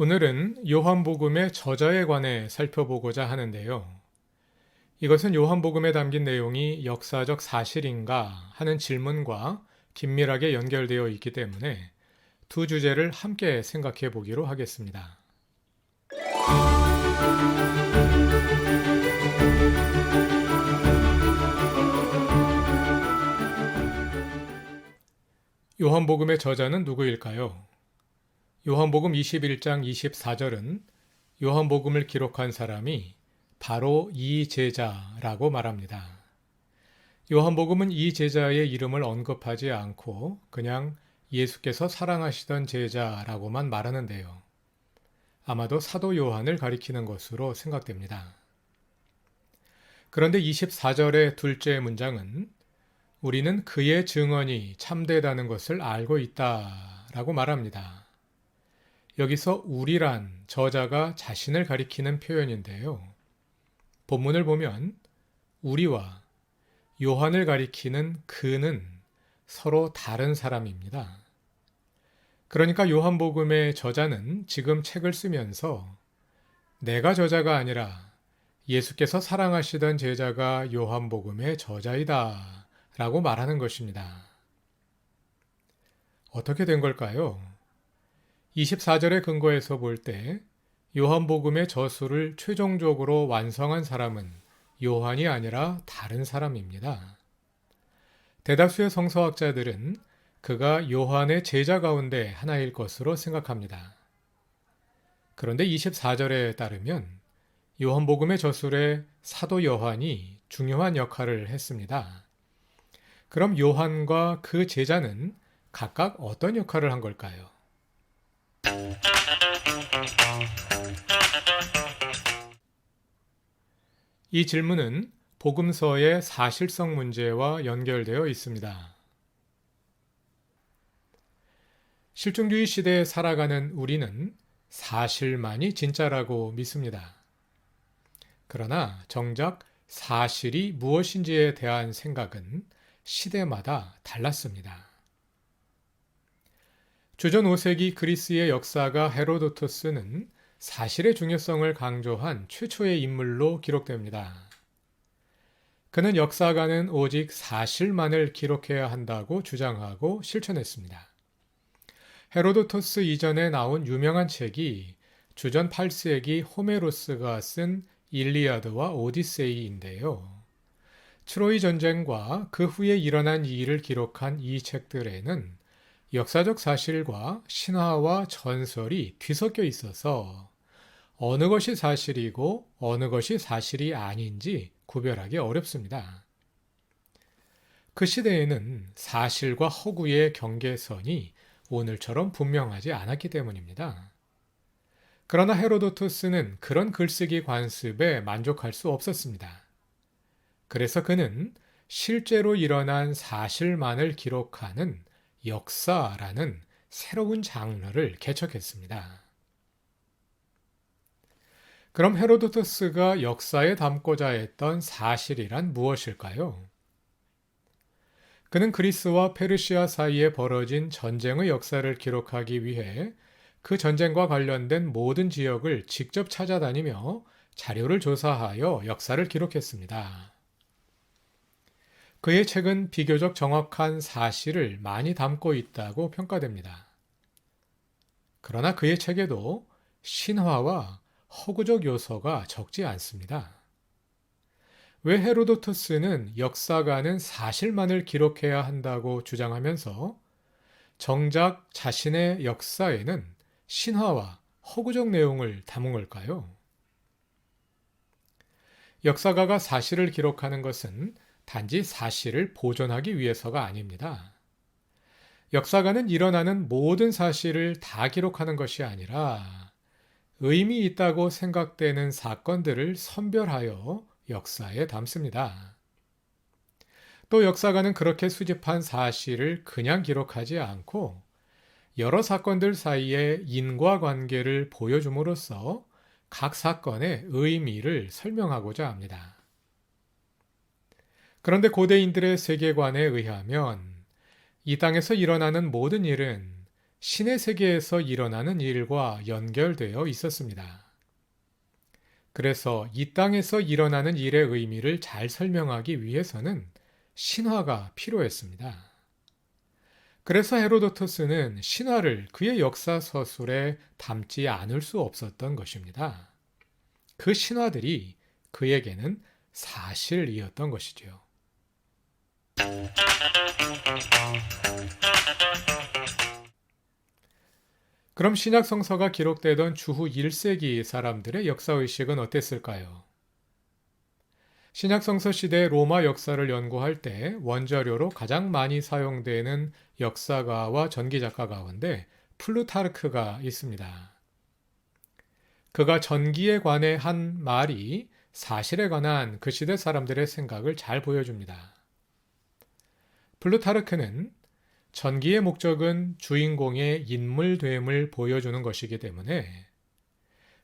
오늘은 요한복음의 저자에 관해 살펴보고자 하는데요. 이것은 요한복음에 담긴 내용이 역사적 사실인가 하는 질문과 긴밀하게 연결되어 있기 때문에 두 주제를 함께 생각해 보기로 하겠습니다. 요한복음의 저자는 누구일까요? 요한복음 21장 24절은 요한복음을 기록한 사람이 바로 이 제자라고 말합니다. 요한복음은 이 제자의 이름을 언급하지 않고 그냥 예수께서 사랑하시던 제자라고만 말하는데요. 아마도 사도 요한을 가리키는 것으로 생각됩니다. 그런데 24절의 둘째 문장은 우리는 그의 증언이 참되다는 것을 알고 있다 라고 말합니다. 여기서 우리란 저자가 자신을 가리키는 표현인데요. 본문을 보면 우리와 요한을 가리키는 그는 서로 다른 사람입니다. 그러니까 요한복음의 저자는 지금 책을 쓰면서 내가 저자가 아니라 예수께서 사랑하시던 제자가 요한복음의 저자이다 라고 말하는 것입니다. 어떻게 된 걸까요? 24절의 근거에서 볼 때 요한복음의 저수를 최종적으로 완성한 사람은 요한이 아니라 다른 사람입니다. 대다수의 성서학자들은 그가 요한의 제자 가운데 하나일 것으로 생각합니다. 그런데 24절에 따르면 요한복음의 저술에 사도 요한이 중요한 역할을 했습니다. 그럼 요한과 그 제자는 각각 어떤 역할을 한 걸까요? 이 질문은 복음서의 사실성 문제와 연결되어 있습니다. 실종주의 시대에 살아가는 우리는 사실만이 진짜라고 믿습니다. 그러나 정작 사실이 무엇인지에 대한 생각은 시대마다 달랐습니다. 주전 5세기 그리스의 역사가 헤로도토스는 사실의 중요성을 강조한 최초의 인물로 기록됩니다. 그는 역사가는 오직 사실만을 기록해야 한다고 주장하고 실천했습니다. 헤로도토스 이전에 나온 유명한 책이 주전 8세기 호메로스가 쓴 일리아드와 오디세이인데요. 트로이 전쟁과 그 후에 일어난 일을 기록한 이 책들에는 역사적 사실과 신화와 전설이 뒤섞여 있어서 어느 것이 사실이고 어느 것이 사실이 아닌지 구별하기 어렵습니다. 그 시대에는 사실과 허구의 경계선이 오늘처럼 분명하지 않았기 때문입니다. 그러나 헤로도투스는 그런 글쓰기 관습에 만족할 수 없었습니다. 그래서 그는 실제로 일어난 사실만을 기록하는 역사라는 새로운 장르를 개척했습니다. 그럼 헤로도토스가 역사에 담고자 했던 사실이란 무엇일까요? 그는 그리스와 페르시아 사이에 벌어진 전쟁의 역사를 기록하기 위해 그 전쟁과 관련된 모든 지역을 직접 찾아다니며 자료를 조사하여 역사를 기록했습니다. 그의 책은 비교적 정확한 사실을 많이 담고 있다고 평가됩니다. 그러나 그의 책에도 신화와 허구적 요소가 적지 않습니다. 왜 헤로도토스는 역사가는 사실만을 기록해야 한다고 주장하면서 정작 자신의 역사에는 신화와 허구적 내용을 담은 걸까요? 역사가가 사실을 기록하는 것은 단지 사실을 보존하기 위해서가 아닙니다. 역사가는 일어나는 모든 사실을 다 기록하는 것이 아니라 의미 있다고 생각되는 사건들을 선별하여 역사에 담습니다. 또 역사가는 그렇게 수집한 사실을 그냥 기록하지 않고 여러 사건들 사이의 인과관계를 보여줌으로써 각 사건의 의미를 설명하고자 합니다. 그런데 고대인들의 세계관에 의하면 이 땅에서 일어나는 모든 일은 신의 세계에서 일어나는 일과 연결되어 있었습니다. 그래서 이 땅에서 일어나는 일의 의미를 잘 설명하기 위해서는 신화가 필요했습니다. 그래서 헤로도토스는 신화를 그의 역사 서술에 담지 않을 수 없었던 것입니다. 그 신화들이 그에게는 사실이었던 것이지요. 그럼 신약 성서가 기록되던 주후 1세기 사람들의 역사 의식은 어땠을까요? 신약 성서 시대 로마 역사를 연구할 때 원자료로 가장 많이 사용되는 역사가와 전기 작가 가운데 플루타르크가 있습니다. 그가 전기에 관해 한 말이 사실에 관한 그 시대 사람들의 생각을 잘 보여줍니다. 플루타르크는 전기의 목적은 주인공의 인물됨을 보여주는 것이기 때문에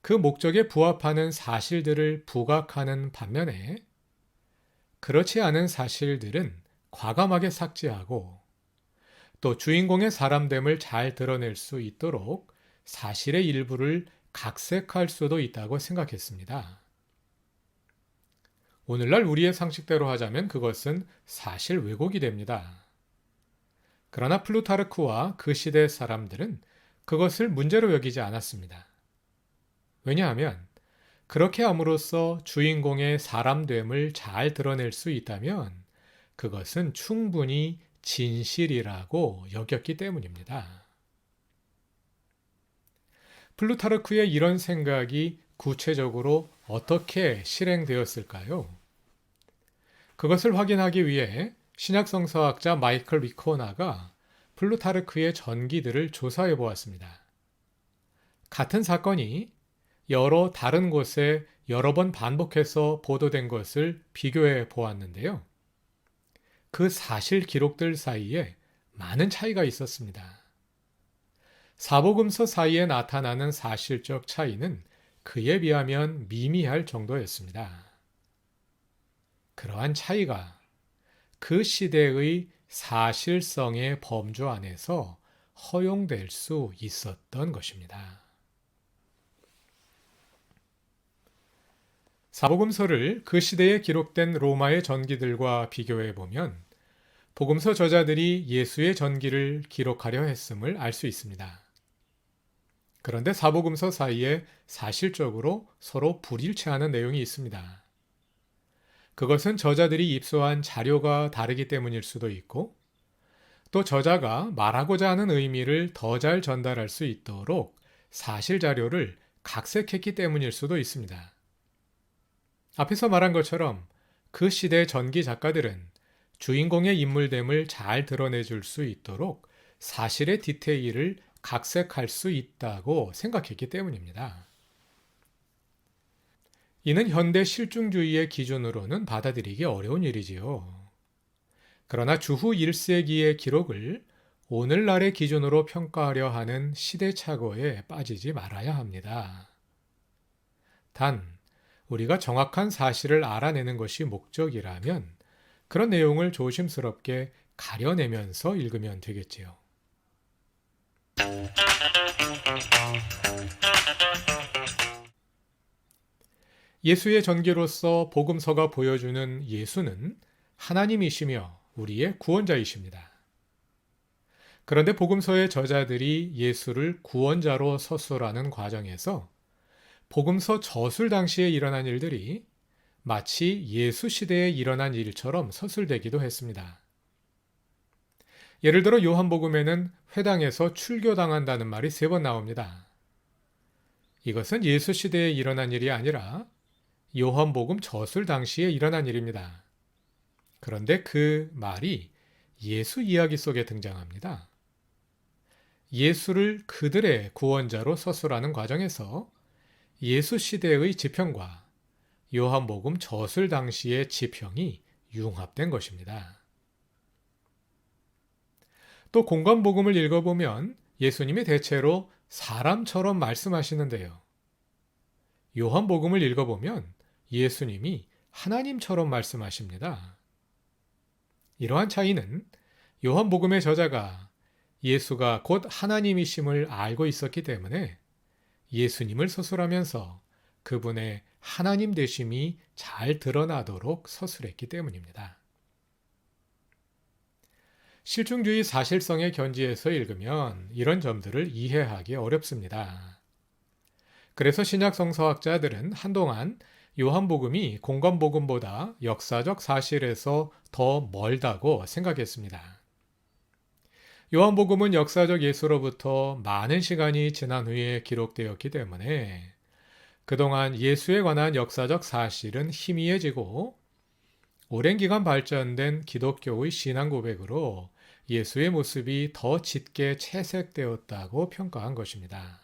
그 목적에 부합하는 사실들을 부각하는 반면에 그렇지 않은 사실들은 과감하게 삭제하고 또 주인공의 사람됨을 잘 드러낼 수 있도록 사실의 일부를 각색할 수도 있다고 생각했습니다. 오늘날 우리의 상식대로 하자면 그것은 사실 왜곡이 됩니다. 그러나 플루타르크와 그 시대 사람들은 그것을 문제로 여기지 않았습니다. 왜냐하면 그렇게 함으로써 주인공의 사람됨을 잘 드러낼 수 있다면 그것은 충분히 진실이라고 여겼기 때문입니다. 플루타르크의 이런 생각이 구체적으로 어떻게 실행되었을까요? 그것을 확인하기 위해 신약 성서학자 마이클 위코나가 플루타르크의 전기들을 조사해 보았습니다. 같은 사건이 여러 다른 곳에 여러 번 반복해서 보도된 것을 비교해 보았는데요. 그 사실 기록들 사이에 많은 차이가 있었습니다. 사복음서 사이에 나타나는 사실적 차이는 그에 비하면 미미할 정도였습니다. 그러한 차이가 그 시대의 사실성의 범주 안에서 허용될 수 있었던 것입니다. 사복음서를 그 시대에 기록된 로마의 전기들과 비교해 보면 복음서 저자들이 예수의 전기를 기록하려 했음을 알 수 있습니다. 그런데 사복음서 사이에 사실적으로 서로 불일치하는 내용이 있습니다. 그것은 저자들이 입수한 자료가 다르기 때문일 수도 있고, 또 저자가 말하고자 하는 의미를 더 잘 전달할 수 있도록 사실 자료를 각색했기 때문일 수도 있습니다. 앞에서 말한 것처럼 그 시대 전기 작가들은 주인공의 인물됨을 잘 드러내 줄 수 있도록 사실의 디테일을 각색할 수 있다고 생각했기 때문입니다. 이는 현대 실중주의의 기준으로는 받아들이기 어려운 일이지요. 그러나 주후 1세기의 기록을 오늘날의 기준으로 평가하려 하는 시대착오에 빠지지 말아야 합니다. 단, 우리가 정확한 사실을 알아내는 것이 목적이라면 그런 내용을 조심스럽게 가려내면서 읽으면 되겠지요. 예수의 전기로서 복음서가 보여주는 예수는 하나님이시며 우리의 구원자이십니다. 그런데 복음서의 저자들이 예수를 구원자로 서술하는 과정에서 복음서 저술 당시에 일어난 일들이 마치 예수 시대에 일어난 일처럼 서술되기도 했습니다. 예를 들어 요한복음에는 회당에서 출교당한다는 말이 세 번 나옵니다. 이것은 예수 시대에 일어난 일이 아니라 요한복음 저술 당시에 일어난 일입니다. 그런데 그 말이 예수 이야기 속에 등장합니다. 예수를 그들의 구원자로 서술하는 과정에서 예수 시대의 지평과 요한복음 저술 당시의 지평이 융합된 것입니다. 또 공관복음을 읽어보면 예수님이 대체로 사람처럼 말씀하시는데요. 요한복음을 읽어보면 예수님이 하나님처럼 말씀하십니다. 이러한 차이는 요한복음의 저자가 예수가 곧 하나님이심을 알고 있었기 때문에 예수님을 서술하면서 그분의 하나님 되심이 잘 드러나도록 서술했기 때문입니다. 실중주의 사실성의 견지에서 읽으면 이런 점들을 이해하기 어렵습니다. 그래서 신약 성서학자들은 한동안 요한복음이 공관복음보다 역사적 사실에서 더 멀다고 생각했습니다. 요한복음은 역사적 예수로부터 많은 시간이 지난 후에 기록되었기 때문에 그동안 예수에 관한 역사적 사실은 희미해지고 오랜 기간 발전된 기독교의 신앙 고백으로 예수의 모습이 더 짙게 채색되었다고 평가한 것입니다.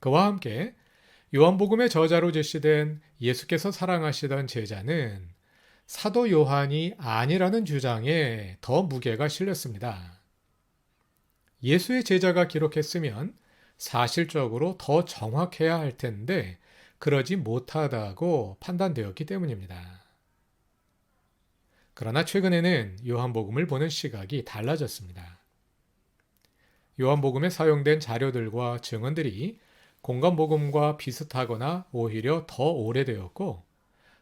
그와 함께 요한복음의 저자로 제시된 예수께서 사랑하시던 제자는 사도 요한이 아니라는 주장에 더 무게가 실렸습니다. 예수의 제자가 기록했으면 사실적으로 더 정확해야 할 텐데 그러지 못하다고 판단되었기 때문입니다. 그러나 최근에는 요한복음을 보는 시각이 달라졌습니다. 요한복음에 사용된 자료들과 증언들이 공간복음과 비슷하거나 오히려 더 오래되었고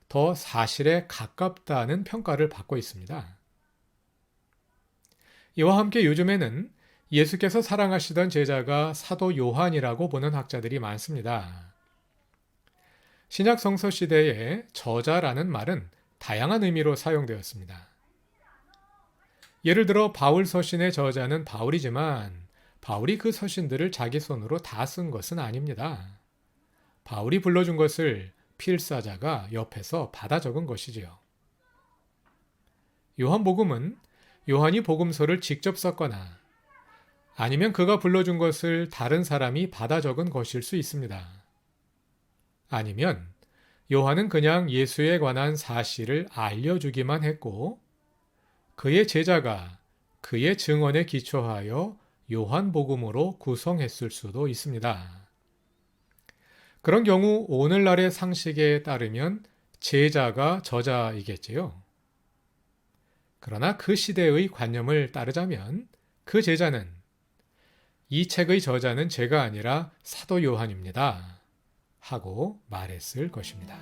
더 사실에 가깝다는 평가를 받고 있습니다. 이와 함께 요즘에는 예수께서 사랑하시던 제자가 사도 요한이라고 보는 학자들이 많습니다. 신약 성서 시대에 저자라는 말은 다양한 의미로 사용되었습니다. 예를 들어 바울 서신의 저자는 바울이지만 바울이 그 서신들을 자기 손으로 다 쓴 것은 아닙니다. 바울이 불러준 것을 필사자가 옆에서 받아 적은 것이지요. 요한복음은 요한이 복음서를 직접 썼거나 아니면 그가 불러준 것을 다른 사람이 받아 적은 것일 수 있습니다. 아니면 요한은 그냥 예수에 관한 사실을 알려주기만 했고 그의 제자가 그의 증언에 기초하여 요한복음으로 구성했을 수도 있습니다. 그런 경우 오늘날의 상식에 따르면 제자가 저자이겠지요. 그러나 그 시대의 관념을 따르자면 그 제자는 이 책의 저자는 제가 아니라 사도 요한입니다. 하고 말했을 것입니다.